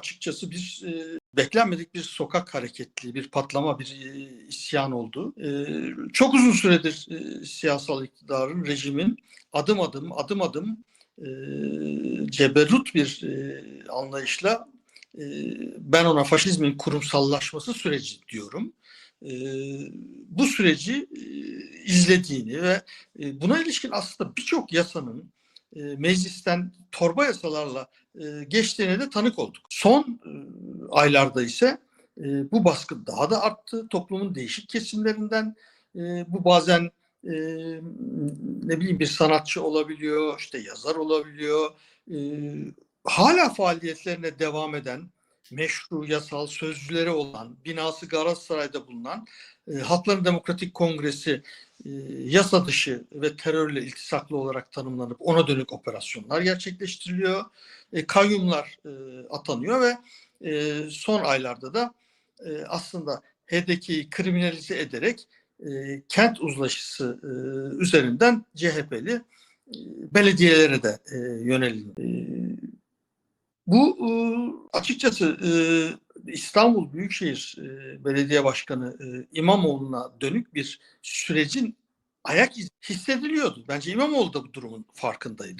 açıkçası bir e, beklenmedik bir sokak hareketli, bir patlama, bir e, isyan oldu. E, çok uzun süredir e, siyasal iktidarın, rejimin adım adım, adım adım e, ceberut bir e, anlayışla e, ben ona faşizmin kurumsallaşması süreci diyorum. E, bu süreci e, izlediğini ve e, buna ilişkin aslında birçok yasanın e, meclisten torba yasalarla e, geçtiğine de tanık olduk. Son e, aylarda ise bu baskı daha da arttı. Toplumun değişik kesimlerinden bu bazen ne bileyim bir sanatçı olabiliyor, işte yazar olabiliyor. Hala faaliyetlerine devam eden, meşru yasal sözcüleri olan, binası Galatasaray'da bulunan e, Halkların Demokratik Kongresi e, yasa dışı ve terörle iltisaklı olarak tanımlanıp ona dönük operasyonlar gerçekleştiriliyor. E, kayyumlar e, atanıyor ve e, son aylarda da e, aslında HDP'yi kriminalize ederek e, kent uzlaşısı e, üzerinden CHP'li e, belediyelere de e, yönelildi. E, bu e, açıkçası e, İstanbul Büyükşehir e, Belediye Başkanı e, İmamoğlu'na dönük bir sürecin ayak hissediliyordu. Bence İmamoğlu da bu durumun farkındaydı.